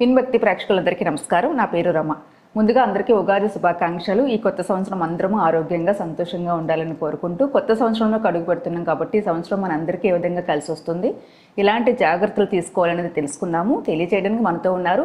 పిన్భక్తి ప్రేక్షకులందరికీ నమస్కారం. నా పేరు రమ. ముందుగా అందరికీ ఉగాది శుభాకాంక్షలు. ఈ కొత్త సంవత్సరం అందరము ఆరోగ్యంగా సంతోషంగా ఉండాలని కోరుకుంటూ కొత్త సంవత్సరంలోకి అడుగు పెడుతున్నాం కాబట్టి ఈ సంవత్సరం మన అందరికీ ఏ విధంగా కలిసి వస్తుంది ఇలాంటి జాగ్రత్తలు తీసుకోవాలనేది తెలుసుకుందాము. తెలియజేయడానికి మనతో ఉన్నారు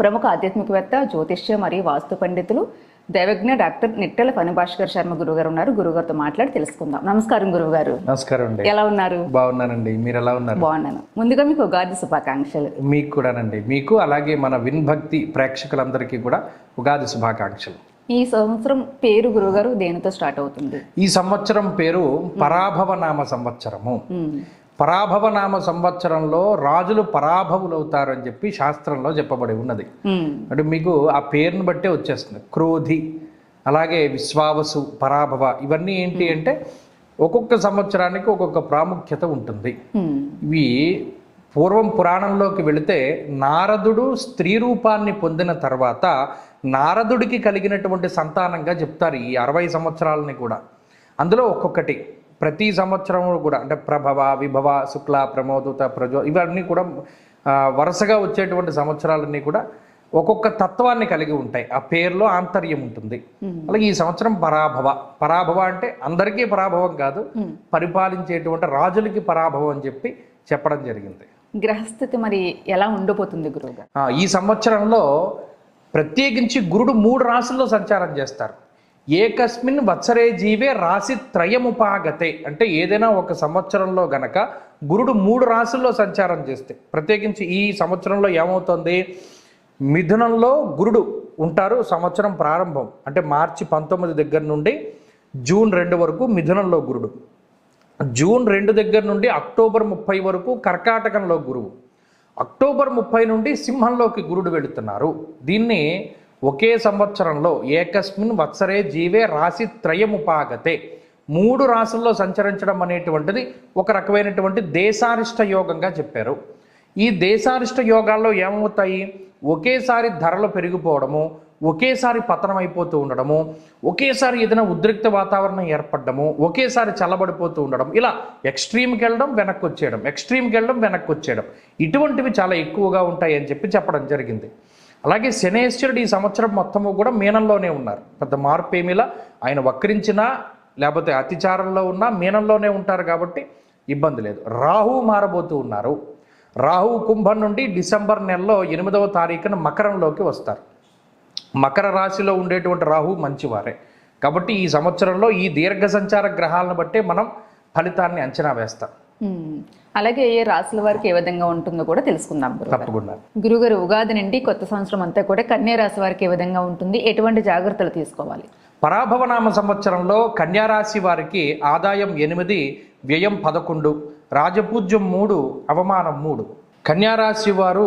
ప్రముఖ ఆధ్యాత్మికవేత్త జ్యోతిష్య మరియు వాస్తు పండితులు దైవజ్ఞ డాక్టర్ నిట్టెల ఫణిభాస్కర్ శర్మ గురుగారు ఉన్నారు. గురుగారితో మాట్లాడి తెలుసుకుందాం. నమస్కారం గురుగారు నమస్కారం అండి. ఎలా ఉన్నారు? బాగున్నానండి. మీరు ఎలా ఉన్నారు? బాగున్నాను. ముందుగా మీకు ఉగాది శుభాకాంక్షలు. మీకు కూడానండి. మీకు అలాగే మన విన్భక్తి ప్రేక్షకులందరికీ కూడా ఉగాది శుభాకాంక్షలు. ఈ సంవత్సరం పేరు గురుగారు దేనితో స్టార్ట్ అవుతుంది? ఈ సంవత్సరం పేరు పరాభవ నామ సంవత్సరము. పరాభవ నామ సంవత్సరంలో రాజులు పరాభవులవుతారు అని చెప్పి శాస్త్రంలో చెప్పబడి ఉన్నది. అంటే మీకు ఆ పేరును బట్టే వచ్చేస్తుంది. క్రోధి అలాగే విశ్వావసు పరాభవ ఇవన్నీ ఏంటి అంటే ఒక్కొక్క సంవత్సరానికి ఒక్కొక్క ప్రాముఖ్యత ఉంటుంది. ఇవి పూర్వం పురాణంలోకి వెళితే నారదుడు స్త్రీ రూపాన్ని పొందిన తర్వాత నారదుడికి కలిగినటువంటి సంతానంగా చెప్తారు ఈ అరవై సంవత్సరాలని కూడా. అందులో ఒక్కొక్కటి ప్రతి సంవత్సరం కూడా అంటే ప్రభవ విభవ శుక్ల ప్రమోదుత ప్రజో ఇవన్నీ కూడా వరుసగా వచ్చేటువంటి సంవత్సరాలన్నీ కూడా ఒక్కొక్క తత్వాన్ని కలిగి ఉంటాయి. ఆ పేరులో ఆంతర్యం ఉంటుంది. అలాగే ఈ సంవత్సరం పరాభవ. పరాభవ అంటే అందరికీ పరాభవం కాదు. పరిపాలించేటువంటి రాజులకి పరాభవం అని చెప్పి చెప్పడం జరిగింది. గ్రహస్థితి మరి ఎలా ఉండిపోతుంది గురువుగారు? ఆ, ఈ సంవత్సరంలో ప్రత్యేకించి గురుడు మూడు రాశుల్లో సంచారం చేస్తారు. ఏకస్మిన్ వత్సరే జీవే రాశి త్రయముపాగతే. అంటే ఏదైనా ఒక సంవత్సరంలో గనక గురుడు మూడు రాశుల్లో సంచారం చేస్తే ప్రత్యేకించి ఈ సంవత్సరంలో ఏమవుతుంది? మిథునంలో గురుడు ఉంటారు సంవత్సరం ప్రారంభం. అంటే మార్చి పంతొమ్మిది దగ్గర నుండి జూన్ రెండు వరకు మిథునంలో గురుడు. జూన్ రెండు దగ్గర నుండి అక్టోబర్ ముప్పై వరకు కర్కాటకంలో గురువు. అక్టోబర్ ముప్పై నుండి సింహంలోకి గురుడు వెళుతున్నారు. దీన్ని ఒకే సంవత్సరంలో ఏకస్మిన్ వత్సరే జీవే రాశి త్రయముపాగతే. మూడు రాసుల్లో సంచరించడం అనేటువంటిది ఒక రకమైనటువంటి దేశారిష్ట యోగంగా చెప్పారు. ఈ దేశారిష్ట యోగాల్లో ఏమవుతాయి? ఒకేసారి ధరలు పెరిగిపోవడము ఒకేసారి పతనం అయిపోతూ ఉండడము ఒకేసారి ఏదైనా ఉద్రిక్త వాతావరణం ఏర్పడడము ఒకేసారి చల్లబడిపోతూ ఉండడం ఇలా ఎక్స్ట్రీమ్కి వెళ్ళడం వెనక్కి వచ్చేయడం ఎక్స్ట్రీమ్కి వెళ్ళడం వెనక్కి వచ్చేయడం. ఇటువంటివి చాలా ఎక్కువగా ఉంటాయి అని చెప్పి చెప్పడం జరిగింది. అలాగే శనేశ్వరుడు ఈ సంవత్సరం మొత్తము కూడా మీనంలోనే ఉన్నారు. పెద్ద మార్పు ఏమిలా ఆయన వక్రించినా లేకపోతే అతిచారంలో ఉన్నా మీనంలోనే ఉంటారు కాబట్టి ఇబ్బంది లేదు. రాహు మారబోతూ ఉన్నారు. రాహు కుంభం నుండి డిసెంబర్ నెలలో ఎనిమిదవ తారీఖున మకరంలోకి వస్తారు. మకర రాశిలో ఉండేటువంటి రాహు మంచివారే. కాబట్టి ఈ సంవత్సరంలో ఈ దీర్ఘ సంచార గ్రహాలను బట్టే మనం ఫలితాన్ని అంచనా వేస్తాం. అలాగే ఏ రాశుల వారికి ఏ విధంగా ఉంటుందో కూడా తెలుసుకుందాం గురుగారు తప్పకుండా. గురుగారు ఉగాది నుండి కొత్త సంవత్సరం అంతా కూడా కన్యా రాశి వారికి ఏ విధంగా ఉంటుంది? ఎటువంటి జాగ్రత్తలు తీసుకోవాలి? పరాభవనామ సంవత్సరంలో కన్యారాశి వారికి ఆదాయం ఎనిమిది వ్యయం పదకొండు రాజపూజ్యం మూడు అవమానం మూడు. కన్యారాశి వారు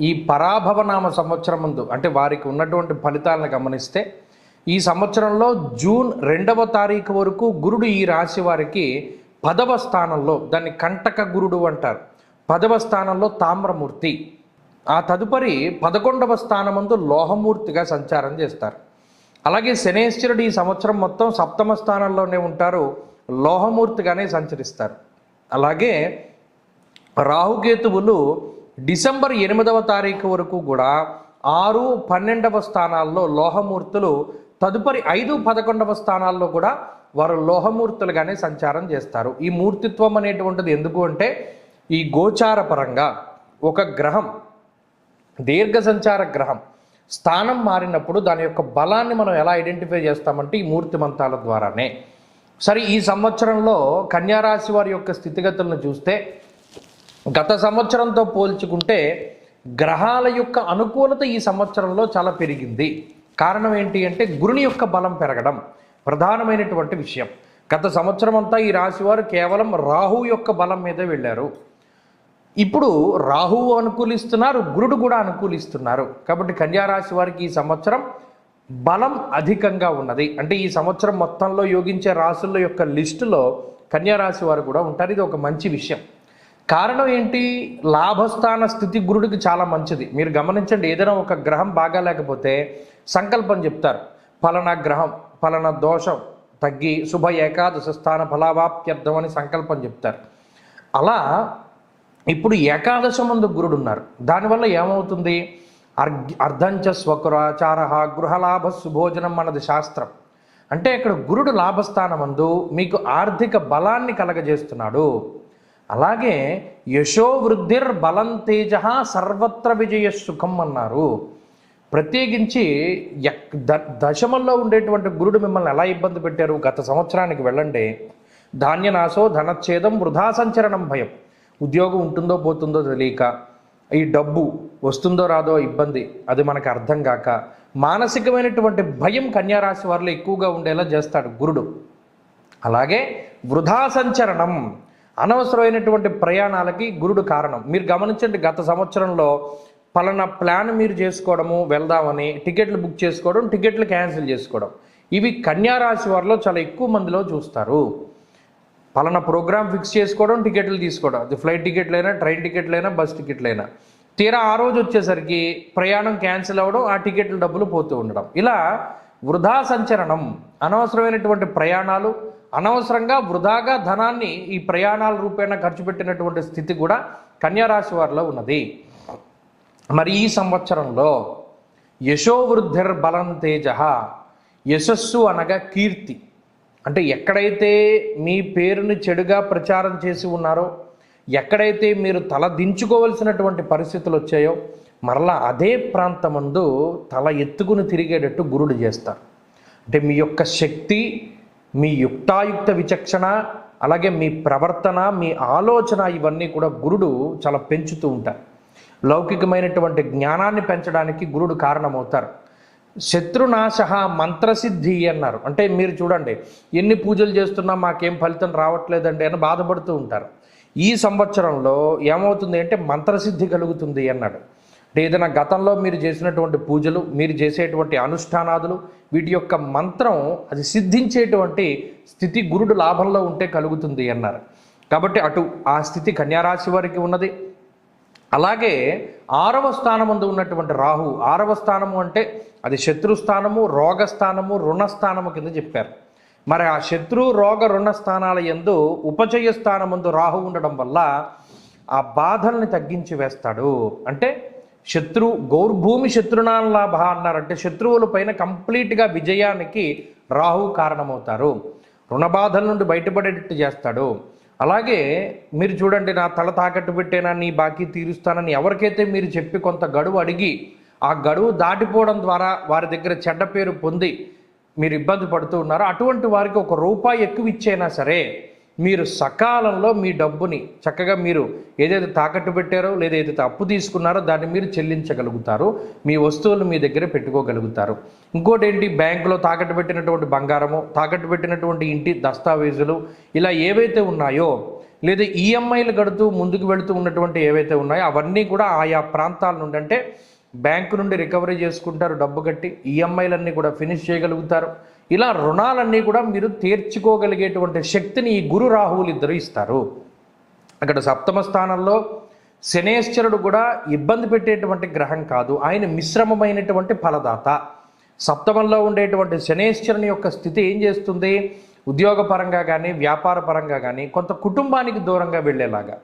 ఈ పరాభవనామ సంవత్సరం ముందు అంటే వారికి ఉన్నటువంటి ఫలితాలను గమనిస్తే ఈ సంవత్సరంలో జూన్ రెండవ తారీఖు వరకు గురుడు ఈ రాశి వారికి పదవ స్థానంలో దాన్ని కంటక గురుడు అంటారు. పదవ స్థానంలో తామ్రమూర్తి. ఆ తదుపరి పదకొండవ స్థానమందు లోహమూర్తిగా సంచారం చేస్తారు. అలాగే శనేశ్వరుడు ఈ సంవత్సరం మొత్తం సప్తమ స్థానంలోనే ఉంటారు. లోహమూర్తిగానే సంచరిస్తారు. అలాగే రాహుకేతువులు డిసెంబర్ ఎనిమిదవ తారీఖు వరకు కూడా ఆరు పన్నెండవ స్థానాల్లో లోహమూర్తులు తదుపరి ఐదు పదకొండవ స్థానాల్లో కూడా వారు లోహమూర్తులుగానే సంచారం చేస్తారు. ఈ మూర్తిత్వం అనేటువంటిది ఎందుకు అంటే ఈ గోచార పరంగా ఒక గ్రహం దీర్ఘ సంచార గ్రహం స్థానం మారినప్పుడు దాని యొక్క బలాన్ని మనం ఎలా ఐడెంటిఫై చేస్తామంటే ఈ మూర్తి మంతాల ద్వారానే. సరే ఈ సంవత్సరంలో కన్యారాశి వారి యొక్క స్థితిగతులను చూస్తే గత సంవత్సరంతో పోల్చుకుంటే గ్రహాల యొక్క అనుకూలత ఈ సంవత్సరంలో చాలా పెరిగింది. కారణం ఏంటి అంటే గురుని యొక్క బలం పెరగడం ప్రధానమైనటువంటి విషయం. గత సంవత్సరం అంతా ఈ రాశివారు కేవలం రాహు యొక్క బలం మీదే వెళ్ళారు. ఇప్పుడు రాహువు అనుకూలిస్తున్నారు గురుడు కూడా అనుకూలిస్తున్నారు. కాబట్టి కన్యారాశి వారికి ఈ సంవత్సరం బలం అధికంగా ఉన్నది. అంటే ఈ సంవత్సరం మొత్తంలో యోగించే రాశుల యొక్క లిస్టులో కన్యారాశి వారు కూడా ఉంటారు. ఇది ఒక మంచి విషయం. కారణం ఏంటి? లాభస్థాన స్థితి గురుడికి చాలా మంచిది. మీరు గమనించండి ఏదైనా ఒక గ్రహం బాగా లేకపోతే సంకల్పం చెప్తారు. ఫలానా గ్రహం ఫలానా దోషం తగ్గి శుభ ఏకాదశ స్థాన ఫలావాప్త్యర్థం అని సంకల్పం చెప్తారు. అలా ఇప్పుడు ఏకాదశ ముందు గురుడు ఉన్నారు దానివల్ల ఏమవుతుంది? అర్ధంచ స్వకురాచార గృహలాభ సుభోజనం అన్నది శాస్త్రం. అంటే ఇక్కడ గురుడు లాభస్థానమందు మీకు ఆర్థిక బలాన్ని కలగజేస్తున్నాడు. అలాగే యశోవృద్ధిర్ బలం తేజ సర్వత్ర విజయ సుఖం అన్నారు. ప్రత్యేకించి ఎక్ ద దశమంలో ఉండేటువంటి గురుడు మిమ్మల్ని ఎలా ఇబ్బంది పెట్టారు? గత సంవత్సరానికి వెళ్ళండి. ధాన్యనాశో ధనచ్ఛేదం వృధా సంచరణం భయం. ఉద్యోగం ఉంటుందో పోతుందో తెలియక ఈ డబ్బు వస్తుందో రాదో ఇబ్బంది. అది మనకు అర్థం కాక మానసికమైనటువంటి భయం కన్యారాశి వారిలో ఎక్కువగా ఉండేలా చేస్తాడు గురుడు. అలాగే వృధా సంచరణం అనవసరమైనటువంటి ప్రయాణాలకి గురుడు కారణం. మీరు గమనించండి గత సంవత్సరంలో పలానా ప్లాన్ మీరు చేసుకోవడము వెళ్దామని టికెట్లు బుక్ చేసుకోవడం టికెట్లు క్యాన్సిల్ చేసుకోవడం. ఇవి కన్యా రాశి వారిలో చాలా ఎక్కువ మందిలో చూస్తారు. పలానా ప్రోగ్రామ్ ఫిక్స్ చేసుకోవడం టికెట్లు తీసుకోవడం. అది ఫ్లైట్ టికెట్లైనా ట్రైన్ టికెట్లైనా బస్ టికెట్లైనా. తీరా ఆ రోజు వచ్చేసరికి ప్రయాణం క్యాన్సిల్ అవ్వడం ఆ టికెట్ల డబ్బులు పోతూ ఉండడం. ఇలా వృధా సంచరణం అనవసరమైనటువంటి ప్రయాణాలు అనవసరంగా వృధాగా ధనాన్ని ఈ ప్రయాణాల రూపేణా ఖర్చు పెట్టినటువంటి స్థితి కూడా కన్యారాశి వారిలో ఉన్నది. మరి ఈ సంవత్సరంలో యశోవృద్ధిర్ బలం తేజ యశస్సు అనగా కీర్తి. అంటే ఎక్కడైతే మీ పేరుని చెడుగా ప్రచారం చేసి ఉన్నారో ఎక్కడైతే మీరు తల దించుకోవలసినటువంటి పరిస్థితులు వచ్చాయో మరలా అదే ప్రాంతమందు తల ఎత్తుకుని తిరిగేటట్టు గురుడు చేస్తారు. అంటే మీ యొక్క శక్తి మీ యుక్తాయుక్త విచక్షణ అలాగే మీ ప్రవర్తన మీ ఆలోచన ఇవన్నీ కూడా గురుడు చాలా పెంచుతూ ఉంటారు. లౌకికమైనటువంటి జ్ఞానాన్ని పెంచడానికి గురుడు కారణమవుతారు. శత్రునాశ మంత్రసిద్ధి అన్నారు. అంటే మీరు చూడండి ఎన్ని పూజలు చేస్తున్నా మాకేం ఫలితం రావట్లేదండి అని బాధపడుతూ ఉంటారు. ఈ సంవత్సరంలో ఏమవుతుంది అంటే మంత్రసిద్ధి కలుగుతుంది అన్నాడు. అంటే ఏదైనా గతంలో మీరు చేసినటువంటి పూజలు మీరు చేసేటువంటి అనుష్ఠానాదులు వీటి యొక్క మంత్రం అది సిద్ధించేటువంటి స్థితి గురుడు లాభంలో ఉంటే కలుగుతుంది అన్నారు. కాబట్టి అటు ఆ స్థితి కన్యారాశి వారికి ఉన్నది. అలాగే ఆరవ స్థానమందు ఉన్నటువంటి రాహు ఆరవ స్థానము అంటే అది శత్రుస్థానము రోగస్థానము రుణస్థానము కింద చెప్పారు. మరి ఆ శత్రు రోగ రుణ స్థానాల ఎందు ఉపచయ స్థానమందు రాహు ఉండడం వల్ల ఆ బాధల్ని తగ్గించి వేస్తాడు. అంటే శత్రు గౌర్భూమి శత్రునాన్ లాభ అన్నారంటే శత్రువుల పైన కంప్లీట్గా విజయానికి రాహు కారణమవుతారు. రుణ బాధల నుండి బయటపడేటట్టు చేస్తాడు. అలాగే మీరు చూడండి నా తల తాకట్టు పెట్టేనా నీ బాకీ తీరుస్తానని ఎవరికైతే మీరు చెప్పి కొంత గడువు అడిగి ఆ గడువు దాటిపోవడం ద్వారా వారి దగ్గర చెడ్డ పేరు పొంది మీరు ఇబ్బంది పడుతూ ఉన్నారో అటువంటి వారికి ఒక రూపాయి ఎక్కువ ఇచ్చైనా సరే మీరు సకాలంలో మీ డబ్బుని చక్కగా మీరు ఏదైతే తాకట్టు పెట్టారో లేదా ఏదైతే అప్పు తీసుకున్నారో దాన్ని మీరు చెల్లించగలుగుతారు. మీ వస్తువులు మీ దగ్గర పెట్టుకోగలుగుతారు. ఇంకోటి ఏంటి బ్యాంకులో తాకట్టు పెట్టినటువంటి బంగారము తాకట్టు పెట్టినటువంటి ఇంటి దస్తావేజులు ఇలా ఏవైతే ఉన్నాయో లేదా ఈఎంఐలు కడుతూ ముందుకు వెళుతూ ఉన్నటువంటి ఏవైతే ఉన్నాయో అవన్నీ కూడా ఆయా ప్రాంతాల నుండి అంటే బ్యాంకు నుండి రికవరీ చేసుకుంటారు డబ్బు కట్టి ఈఎంఐలన్నీ కూడా ఫినిష్ చేయగలుగుతారు. ఇలా రుణాలన్నీ కూడా మీరు తీర్చుకోగలిగేటువంటి శక్తిని ఈ గురు రాహువులు ఇద్దరు ఇస్తారు. అక్కడ సప్తమ స్థానంలో శనేశ్వరుడు కూడా ఇబ్బంది పెట్టేటువంటి గ్రహం కాదు ఆయన మిశ్రమమైనటువంటి ఫలదాత. సప్తమంలో ఉండేటువంటి శనేశ్వరుని యొక్క స్థితి ఏం చేస్తుంది? ఉద్యోగపరంగా కానీ వ్యాపార పరంగా కానీ కొంత కుటుంబానికి దూరంగా వెళ్ళేలాగా.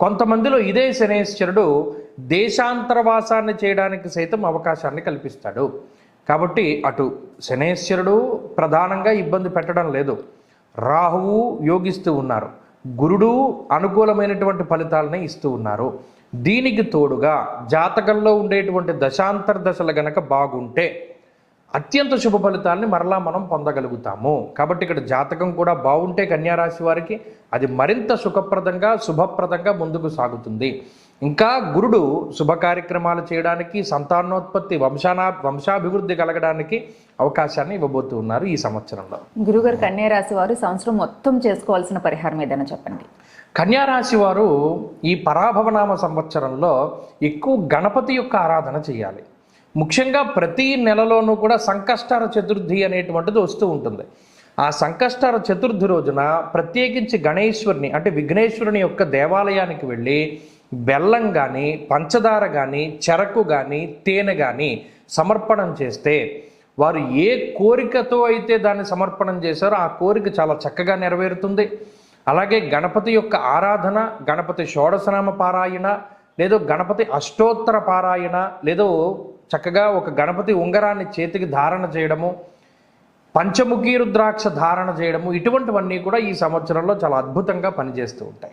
కొంతమందిలో ఇదే శనేశ్వరుడు దేశాంతరవాసాన్ని చేయడానికి సైతం అవకాశాన్ని కల్పిస్తాడు. కాబట్టి అటు శనేశ్వరుడు ప్రధానంగా ఇబ్బంది పెట్టడం లేదు. రాహువు యోగిస్తూ ఉన్నారు. గురుడు అనుకూలమైనటువంటి ఫలితాలని ఇస్తూ ఉన్నారు. దీనికి తోడుగా జాతకంలో ఉండేటువంటి దశాంతర దశలు గనక బాగుంటే అత్యంత శుభ ఫలితాలని మరలా మనం పొందగలుగుతాము. కాబట్టి ఇక్కడ జాతకం కూడా బాగుంటే కన్యారాశి వారికి అది మరింత సుఖప్రదంగా శుభప్రదంగా ముందుకు సాగుతుంది. ఇంకా గురుడు శుభ కార్యక్రమాలు చేయడానికి సంతానోత్పత్తి వంశానా వంశాభివృద్ధి కలగడానికి అవకాశాన్ని ఇవ్వబోతూ ఉన్నారు ఈ సంవత్సరంలో. గురుగారు కన్యా రాశి వారు సంవత్సరం మొత్తం చేసుకోవాల్సిన పరిహారం ఏదైనా చెప్పండి. కన్యారాశి వారు ఈ పరాభవనామ సంవత్సరంలో ఎక్కువ గణపతి యొక్క ఆరాధన చేయాలి. ముఖ్యంగా ప్రతి నెలలోనూ కూడా సంకష్టార చతుర్థి అనేటువంటిది వస్తూ ఉంటుంది. ఆ సంకష్టార చతుర్థి రోజున ప్రత్యేకించి గణేశ్వరుని అంటే విఘ్నేశ్వరుని యొక్క దేవాలయానికి వెళ్ళి బెల్లం కానీ పంచదార కానీ చెరకు కానీ తేనె కానీ సమర్పణం చేస్తే వారు ఏ కోరికతో అయితే దాన్ని సమర్పణం చేశారో ఆ కోరిక చాలా చక్కగా నెరవేరుతుంది. అలాగే గణపతి యొక్క ఆరాధన గణపతి షోడశనామ పారాయణ లేదో గణపతి అష్టోత్తర పారాయణ లేదో చక్కగా ఒక గణపతి ఉంగరాన్ని చేతికి ధారణ చేయడము పంచముఖీ రుద్రాక్ష ధారణ చేయడము ఇటువంటివన్నీ కూడా ఈ సంవత్సరంలో చాలా అద్భుతంగా పనిచేస్తూ ఉంటాయి.